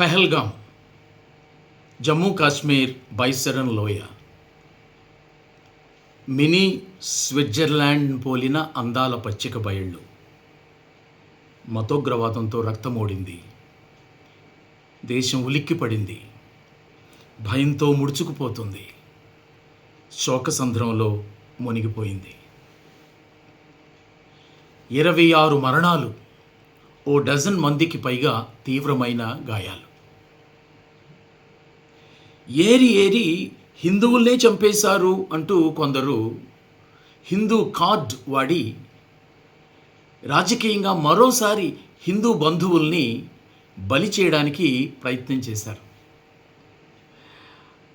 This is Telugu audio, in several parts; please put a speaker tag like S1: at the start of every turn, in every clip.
S1: పెహల్గాం జమ్మూ కాశ్మీర్ బైసరన్ లోయ. మినీ స్విట్జర్లాండ్ పోలిన అందాల పచ్చిక బయళ్ళు. మతోగ్రవాదంతో రక్తమోడింది దేశం ఉలిక్కిపడింది. భయంతో ముడుచుకుపోతుంది. శోకసంద్రంలో మునిగిపోయింది. ఇరవై ఆరు మరణాలు ఓ డజన్ మందికి పైగా తీవ్రమైన గాయాలు. ఏరి ఏరి హిందువుల్నే చంపేశారు అంటూ కొందరు హిందూ కార్డ్ వాడి రాజకీయంగా మరోసారి హిందూ బంధువుల్ని బలి చేయడానికి ప్రయత్నం చేశారు.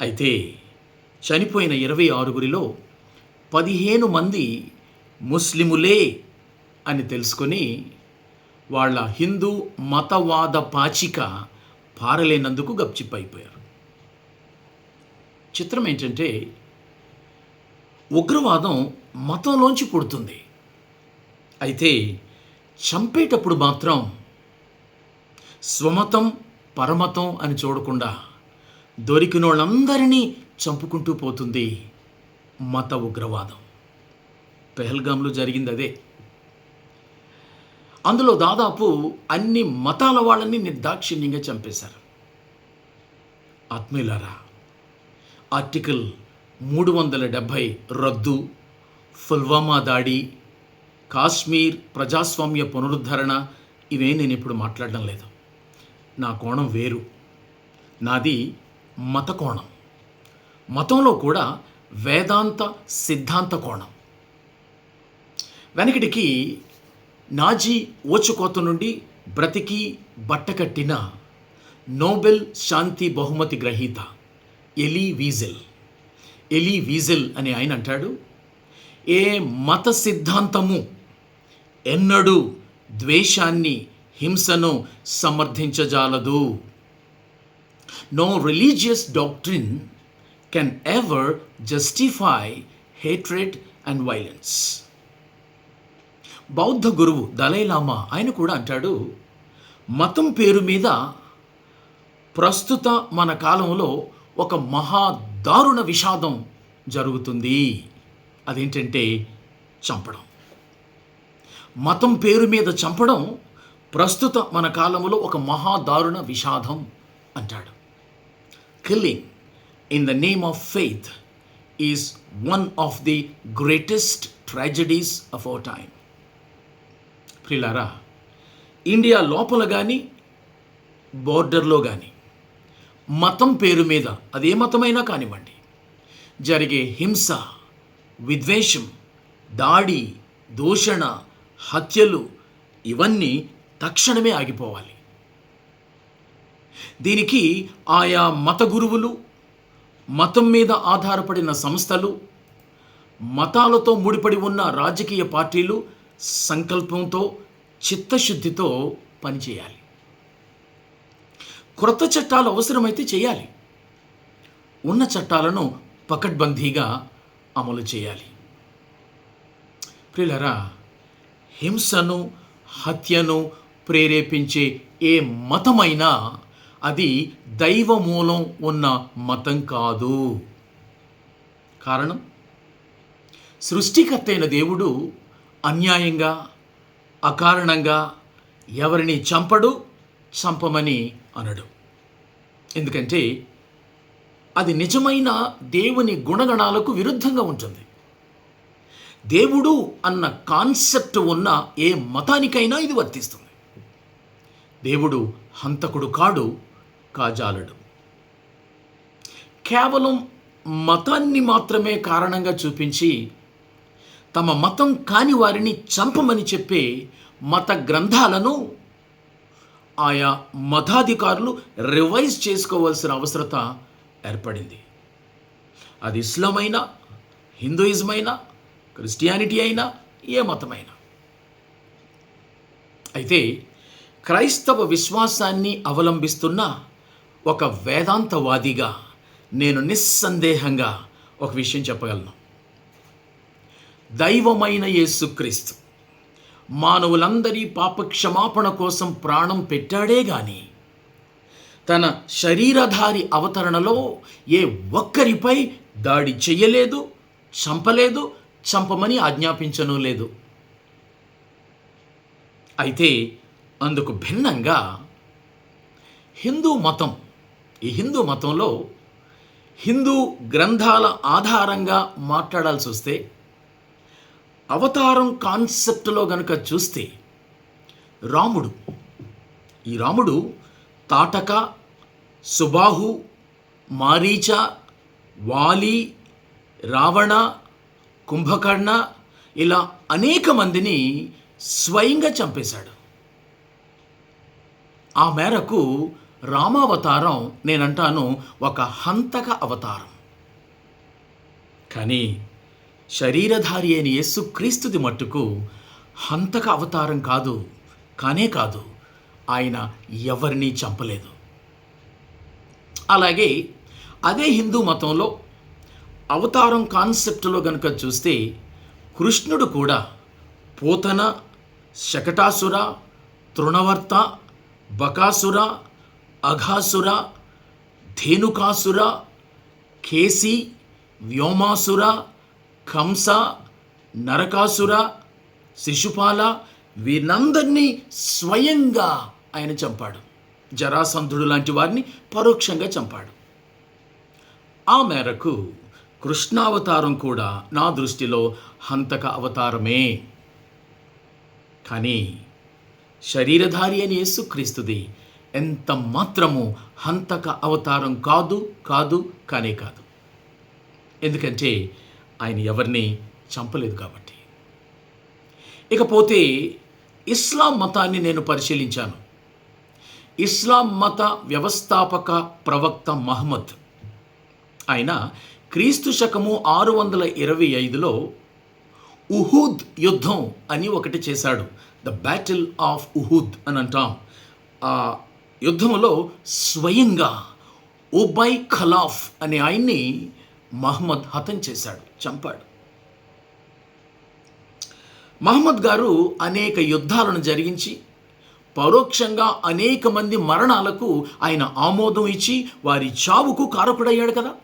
S1: అయితే చనిపోయిన ఇరవై ఆరుగురిలో పదిహేను మంది ముస్లిములే అని తెలుసుకొని వాళ్ళ హిందూ మతవాద పాచిక పారలేనందుకు గప్చిప్పైపోయారు చిత్రం ఏంటంటే ఉగ్రవాదం మతంలోంచి పుడుతుంది. అయితే చంపేటప్పుడు మాత్రం స్వమతం పరమతం అని చూడకుండా దొరికిన వాళ్ళందరినీ చంపుకుంటూ పోతుంది మత ఉగ్రవాదం. పెహల్గాంలో జరిగింది అదే. అందులో దాదాపు అన్ని మతాల వాళ్ళని నిర్దాక్షిణ్యంగా చంపేశారు. ఆత్మీయులారా ఆర్టికల్ మూడు వందల డెబ్భై రద్దు పుల్వామా దాడి కాశ్మీర్ ప్రజాస్వామ్య పునరుద్ధరణ ఇవే నేను ఇప్పుడు మాట్లాడడం లేదు. నా కోణం వేరు. నాది మత కోణం. మతంలో కూడా వేదాంత సిద్ధాంత కోణం. వెనకటికి నాజీ ఓచుకోత నుండి బ్రతికి బట్టకట్టిన నోబెల్ శాంతి బహుమతి గ్రహీత ఎలీ వీజిల్. ఎలీ వీజిల్ అని ఆయన అంటాడు. ఏ మత సిద్ధాంతము ఎన్నడూ ద్వేషాన్ని హింసను సమర్థించజాలదు. No religious doctrine can ever justify hatred and violence బౌద్ధ గురువు దలైలామా ఆయన కూడా అంటాడు మతం పేరు మీద ప్రస్తుత మన కాలంలో ఒక మహా దారుణ విషాదం జరుగుతుంది. అదేంటంటే చంపడం. మతం పేరు మీద చంపడం ప్రస్తుత మన కాలంలో ఒక మహా దారుణ విషాదం అంటాడు. Killing in the name of faith is one of the greatest tragedies of our time ప్రిలారా ఇండియా లోపల కానీ బోర్డర్లో కానీ మతం పేరు మీద అదే మతమైనా కానివ్వండి. జరిగే హింస విద్వేషం దాడి దూషణ హత్యలు ఇవన్నీ తక్షణమే ఆగిపోవాలి. దీనికి ఆయా మత గురువులు మతం మీద ఆధారపడిన సంస్థలు మతాలతో ముడిపడి ఉన్న రాజకీయ పార్టీలు సంకల్పంతో చిత్తశుద్ధితో పనిచేయాలి. క్రొత్త చట్టాలు అవసరమైతే చేయాలి. ఉన్న చట్టాలను పకడ్బందీగా అమలు చేయాలి. ప్రిలరా హింసను హత్యను ప్రేరేపించే ఏ మతమైనా అది దైవ మూలం ఉన్న మతం కాదు. కారణం? సృష్టికర్తైన దేవుడు అన్యాయంగా అకారణంగా ఎవరిని చంపడు చంపమని అనడు. ఎందుకంటే అది నిజమైన దేవుని గుణగణాలకు విరుద్ధంగా ఉంటుంది. దేవుడు అన్న కాన్సెప్ట్ ఉన్న ఏ మతానికైనా ఇది వర్తిస్తుంది. దేవుడు హంతకుడు కాడు కాజాలడు. కేవలం మతాన్ని మాత్రమే కారణంగా చూపించి తమ మతం కాని వారిని చంపమని చెప్పే మత గ్రంథాలను ఆయా మతాధికారులు రివైజ్ చేసుకోవాల్సిన అవసరత ఏర్పడింది. అది ఇస్లాం అయినా హిందూయిజం అయినా క్రిస్టియానిటీ అయినా ఏ మతమైనా. అయితే క్రైస్తవ విశ్వాసాన్ని అవలంబిస్తున్న ఒక వేదాంతవాదిగా నేను నిస్సందేహంగా ఒక విషయం చెప్పగలను. దైవమైన యేసుక్రీస్తు మానవులందరి పాప క్షమాపణ కోసం ప్రాణం పెట్టాడే గాని తన శరీరధారి అవతరణలో ఏ ఒక్కరిపై దాడి చెయ్యలేదు చంపలేదు చంపమని ఆజ్ఞాపించను లేదు. అయితే అందుకు భిన్నంగా హిందూ మతం ఈ హిందూ మతంలో హిందూ గ్రంథాల ఆధారంగా మాట్లాడాల్సి వస్తే అవతారం కాన్సెప్ట్లో గనుక చూస్తే రాముడు ఈ రాముడు తాటక సుబాహు మారీచ వాలి రావణ కుంభకర్ణ ఇలా అనేక మందిని స్వయంగా చంపేశాడు. ఆ మేరకు రామావతారం నేనంటాను ఒక హంతక అవతారం. కానీ శరీరధారి అయిన యేసుక్రీస్తుది మట్టుకు హంతక అవతారం కాదు కానే కాదు ఆయన ఎవరిని చంపలేదు. అలాగే అదే హిందూ మతంలో అవతారం కాన్సెప్ట్లో కనుక చూస్తే కృష్ణుడు కూడా పోతన శకటాసుర తృణవర్త బకాసుర అఘాసుర ధేనుకాసుర కేసి వ్యోమాసుర కంస నరకాసుర శిశుపాల వీరినందరినీ స్వయంగా ఆయన చంపాడు. జరాసంధుడు లాంటి వారిని పరోక్షంగా చంపాడు. ఆ మేరకు కృష్ణావతారం కూడా నా దృష్టిలో హంతక అవతారమే. కానీ శరీరధారి అని యేసుక్రీస్తుది ఎంత మాత్రము హంతక అవతారం కాదు కాదు కానే కాదు. ఎందుకంటే ఆయన ఎవరిని చంపలేదు కాబట్టి. ఇకపోతే ఇస్లాం మతాన్ని నేను పరిశీలించాను. ఇస్లాం మత వ్యవస్థాపక ప్రవక్త మహమ్మద్ ఆయన క్రీస్తు శకము ఆరు వందల ఇరవై ఐదులో ఉహూద్ యుద్ధం అని ఒకటి చేశాడు. ద బ్యాటిల్ ఆఫ్ ఉహూద్ అని అంటాం. ఆ యుద్ధంలో స్వయంగా ఉబై ఖలాఫ్ అనే ఆయన్ని మహమ్మద్ హతం చేశాడు చంపాడు. మహమ్మద్ గారు అనేక యుద్ధాలను జరిగించి పరోక్షంగా అనేక మంది మరణాలకు ఆయన ఆమోదం ఇచ్చి వారి చావుకు కారకుడయ్యాడు కదా.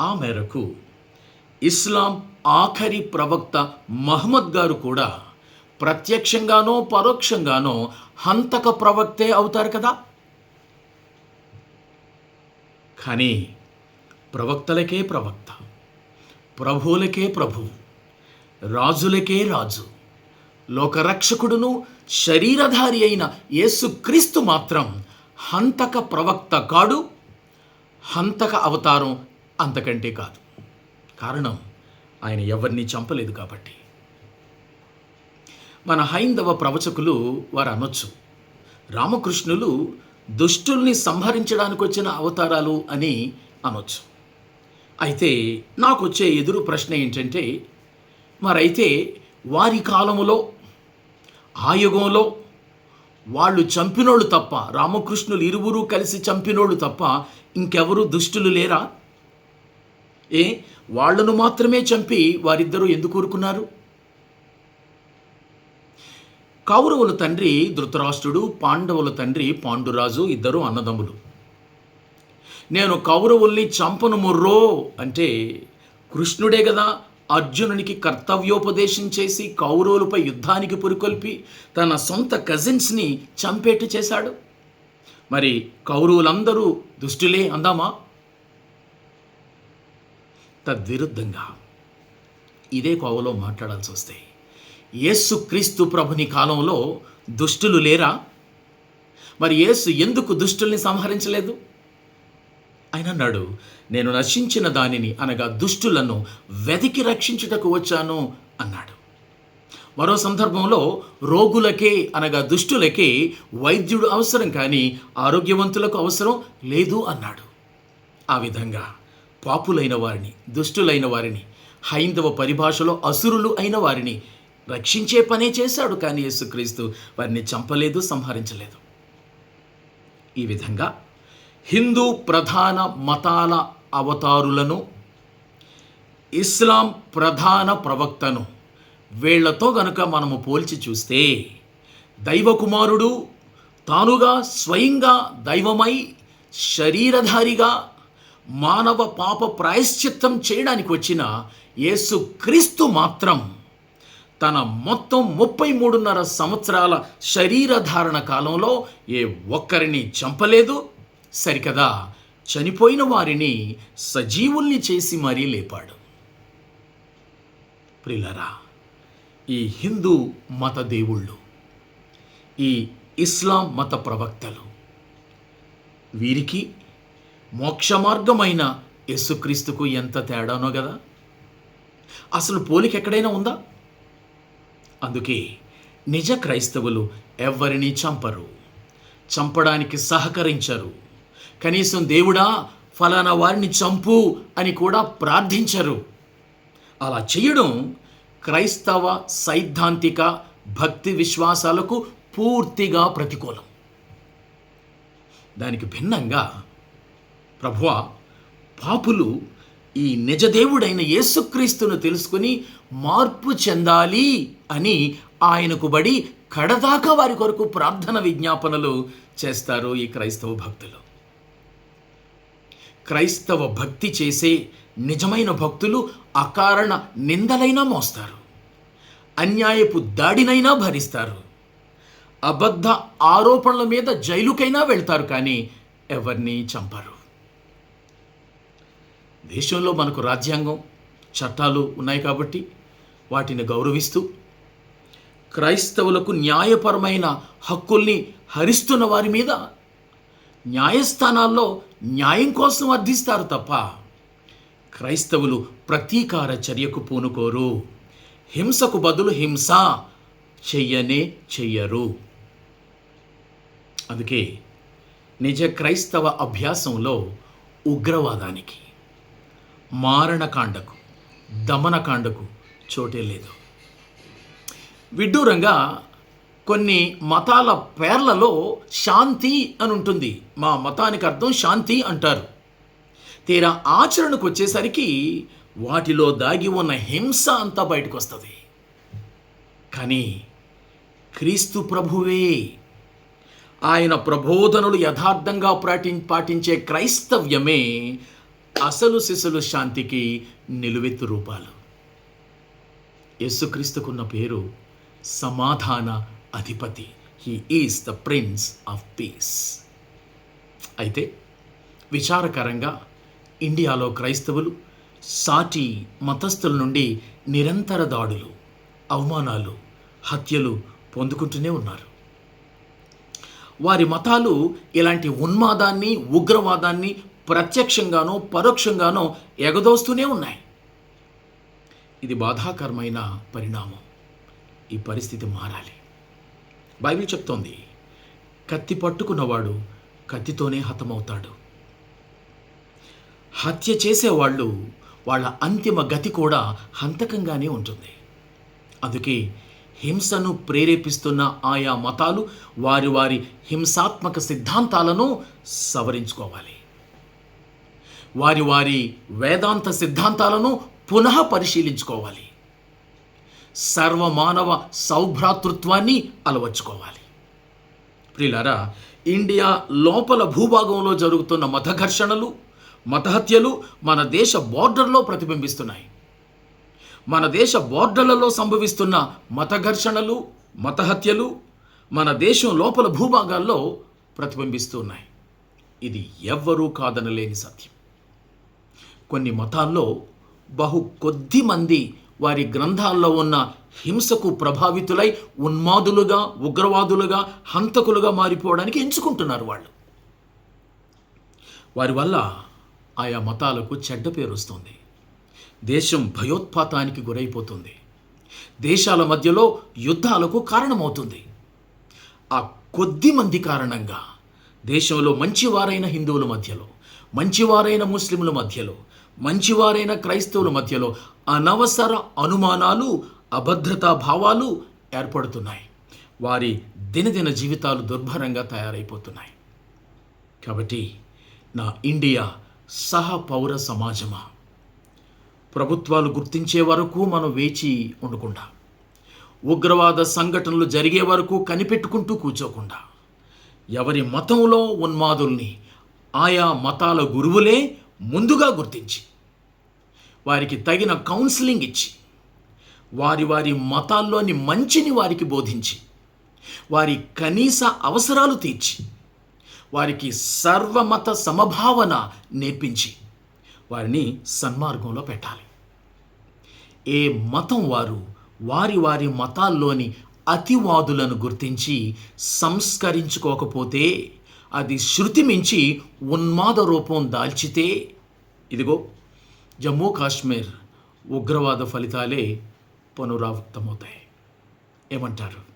S1: ఆ మేరకు ఇస్లాం ఆఖరి ప్రవక్త మహమ్మద్ గారు కూడా ప్రత్యక్షంగానో పరోక్షంగానో హంతక ప్రవక్తే అవుతారు కదా. కానీ ప్రవక్తలకే ప్రవక్త ప్రభువులకే ప్రభువు రాజులకే రాజు లోకరక్షకుడును శరీరధారి అయిన యేసుక్రీస్తు మాత్రం హంతక ప్రవక్త కాడు హంతక అవతారం అంతకంటే కాదు. కారణం ఆయన ఎవరిని చంపలేదు కాబట్టి. మన హైందవ ప్రవచకులు వారు అనొచ్చు రామకృష్ణులు దుష్టుల్ని సంహరించడానికి వచ్చిన అవతారాలు అని అనొచ్చు. అయితే నాకు వచ్చే ఎదురు ప్రశ్న ఏంటంటే మరైతే వారి కాలములో ఆ యుగంలో వాళ్ళు చంపినోళ్ళు తప్ప రామకృష్ణులు ఇరువురు కలిసి చంపినోళ్ళు తప్ప ఇంకెవరు దుష్టులు లేరా? ఏ? వాళ్ళను మాత్రమే చంపి వారిద్దరూ ఎందుకు ఊరుకున్నారు? కౌరవుల తండ్రి ధృతరాష్ట్రుడు పాండవుల తండ్రి పాండురాజు ఇద్దరు అన్నదమ్ములు. నేను కౌరవుల్ని చంపను ముర్రో అంటే కృష్ణుడే కదా అర్జునునికి కర్తవ్యోపదేశం చేసి కౌరవులపై యుద్ధానికి పురికొల్పి తన సొంత కజిన్స్ని చంపేట్టు చేశాడు. మరి కౌరవులందరూ దుష్టులే అందామా? తద్విరుద్ధంగా ఇదే కోవలో మాట్లాడాల్సి వస్తే యేసు క్రీస్తు ప్రభుని కాలంలో దుష్టులు లేరా? మరి యేసు ఎందుకు దుష్టుల్ని సంహరించలేదు? ఆయన అన్నాడు నేను నశించిన దానిని అనగా దుష్టులను వెతికి రక్షించుటకు వచ్చాను అన్నాడు. మరో సందర్భంలో రోగులకే అనగా దుష్టులకే వైద్యుడు అవసరం కానీ ఆరోగ్యవంతులకు అవసరం లేదు అన్నాడు. ఆ విధంగా పాపులైన వారిని దుష్టులైన వారిని హైందవ పరిభాషలో అసురులు అయిన వారిని రక్షించే పనే చేశాడు కానీ యేసుక్రీస్తు వారిని చంపలేదు సంహరించలేదు. ఈ విధంగా హిందూ ప్రధాన మతాల అవతారులను ఇస్లాం ప్రధాన ప్రవక్తను వీళ్ళతో గనుక మనము పోల్చి చూస్తే దైవకుమారుడు తానుగా స్వయంగా దైవమై శరీరధారిగా మానవ పాప ప్రాయశ్చిత్తం చేయడానికి వచ్చిన యేసు క్రీస్తు మాత్రం తన మొత్తం ముప్పై మూడున్నర సంవత్సరాల శరీరధారణ కాలంలో ఏ ఒక్కరిని చంపలేదు సరికదా. చనిపోయిన వారిని సజీవుల్ని చేసి మరీ లేపాడు. ప్రిలరా ఈ హిందూ మత దేవుళ్ళు ఈ ఇస్లాం మత ప్రవక్తలు వీరికి మోక్ష మార్గమైన యేసుక్రీస్తుకు ఎంత తేడానో కదా అసలు పోలిక ఎక్కడైనా ఉందా? అందుకే నిజ క్రైస్తవులు ఎవరిని చంపరు చంపడానికి సహకరించరు కనీసం దేవుడా ఫలానా వారిని చంపు అని కూడా ప్రార్థించరు. అలా చేయడం క్రైస్తవ సైద్ధాంతిక భక్తి విశ్వాసాలకు పూర్తిగా ప్రతికూలం. దానికి భిన్నంగా ప్రభువ పాపులు ఈ నిజదేవుడైన యేసుక్రీస్తును తెలుసుకుని మార్పు చెందాలి అని ఆయనకు బడి కడదాకా వారి కొరకు ప్రార్థన విజ్ఞాపనలు చేస్తారు ఈ క్రైస్తవ భక్తులు. క్రైస్తవ భక్తి చేసే నిజమైన భక్తులు అకారణ నిందలైనా మోస్తారు. అన్యాయపు దాడినైనా భరిస్తారు. అబద్ధ ఆరోపణల మీద జైలుకైనా వెళ్తారు కానీ ఎవరిని చంపరు. దేశంలో మనకు రాజ్యాంగం చట్టాలు ఉన్నాయి కాబట్టి వాటిని గౌరవిస్తూ క్రైస్తవులకు న్యాయపరమైన హక్కుల్ని హరిస్తున్న వారి మీద న్యాయస్థానాల్లో న్యాయం కోసం అర్థిస్తారు తప్ప క్రైస్తవులు ప్రతీకార చర్యకు పూనుకోరు. హింసకు బదులు హింస చెయ్యనే చెయ్యరు. అందుకే నిజ క్రైస్తవ అభ్యాసంలో ఉగ్రవాదానికి మారణకాండకు దమనకాండకు చోటే లేదు. విడ్డూరంగా కొన్ని మతాల పేర్లలో శాంతి అని ఉంటుంది. మా మతానికి అర్థం శాంతి అంటారు. తీరా ఆచరణకు వచ్చేసరికి వాటిలో దాగి ఉన్న హింస అంతా బయటకు వస్తుంది కానీ క్రీస్తు ప్రభువే ఆయన ప్రబోధనలు యథార్థంగా పాటి పాటించే క్రైస్తవ్యమే అసలు శిశులు శాంతికి నిలువెత్తు రూపాలు. యేసుక్రీస్తుకున్న పేరు సమాధాన అధిపతి. He is the prince of peace అయితే విచారకరంగా ఇండియాలో క్రైస్తవులు సాటి మతస్థుల నుండి నిరంతర దాడులు అవమానాలు హత్యలు పొందుకుంటూనే ఉన్నారు. వారి మతాలు ఇలాంటి ఉన్మాదాన్ని ఉగ్రవాదాన్ని ప్రత్యక్షంగానో పరోక్షంగానో ఎగదోస్తూనే ఉన్నాయి. ఇది బాధాకరమైన పరిణామం. ఈ పరిస్థితి మారాలి. బైబిల్ చెప్తోంది కత్తి పట్టుకున్నవాడు కత్తితోనే హతమవుతాడు. హత్య చేసేవాళ్ళు వాళ్ళ అంతిమ గతి కూడా హంతకంగానే ఉంటుంది. అందుకే హింసను ప్రేరేపిస్తున్న ఆయా మతాలు వారి వారి హింసాత్మక సిద్ధాంతాలను సవరించుకోవాలి. వారి వారి వేదాంత సిద్ధాంతాలను పునః పరిశీలించుకోవాలి. సర్వమానవ సౌభ్రాతృత్వాన్ని అలవర్చుకోవాలి. ప్రియులారా ఇండియా లోపల భూభాగంలో జరుగుతున్న మత ఘర్షణలు మతహత్యలు మన దేశ బార్డర్లో ప్రతిబింబిస్తున్నాయి. మన దేశ బార్డర్లలో సంభవిస్తున్న మత ఘర్షణలు మతహత్యలు మన దేశం లోపల భూభాగాల్లో ప్రతిబింబిస్తున్నాయి. ఇది ఎవ్వరూ కాదనలేని సత్యం. కొన్ని మతాల్లో బహు కొద్ది మంది వారి గ్రంథాల్లో ఉన్న హింసకు ప్రభావితులై ఉన్మాదులుగా ఉగ్రవాదులుగా హంతకులుగా మారిపోవడానికి ఎంచుకుంటున్నారు వాళ్ళు. వారి వల్ల ఆయా మతాలకు చెడ్డ పేరు వస్తుంది. దేశం భయోత్పాతానికి గురైపోతుంది. దేశాల మధ్యలో యుద్ధాలకు కారణమవుతుంది. ఆ కొద్ది మంది కారణంగా దేశంలో మంచివారైన హిందువుల మధ్యలో మంచివారైన ముస్లింల మధ్యలో మంచివారైన క్రైస్తవుల మధ్యలో అనవసర అనుమానాలు అభద్రతా భావాలు ఏర్పడుతున్నాయి. వారి దినదిన జీవితాలు దుర్భరంగా తయారైపోతున్నాయి. కాబట్టి నా ఇండియా సహ పౌర సమాజమా? ప్రభుత్వాలు గుర్తించే వరకు మనం వేచి ఉండకుండా ఉగ్రవాద సంఘటనలు జరిగే వరకు కనిపెట్టుకుంటూ కూర్చోకుండా ఎవరి మతంలో ఉన్మాదుల్ని ఆయా మతాల గురువులే ముందుగా గుర్తించి వారికి తగిన కౌన్సిలింగ్ ఇచ్చి వారి వారి మతాల్లోని మంచిని వారికి బోధించి వారి కనీస అవసరాలు తీర్చి వారికి సర్వమత సమభావన నేర్పించి వారిని సన్మార్గంలో పెట్టాలి. ఏ మతం వారు వారి వారి మతాల్లోని అతివాదులను గుర్తించి సంస్కరించుకోకపోతే అది శృతి మించి ఉన్మాద రూపం దాల్చితే ఇదిగో జమ్మూ కాశ్మీర్ ఉగ్రవాద ఫలితాలే పునరావృతమవుతాయి. ఏమంటారు?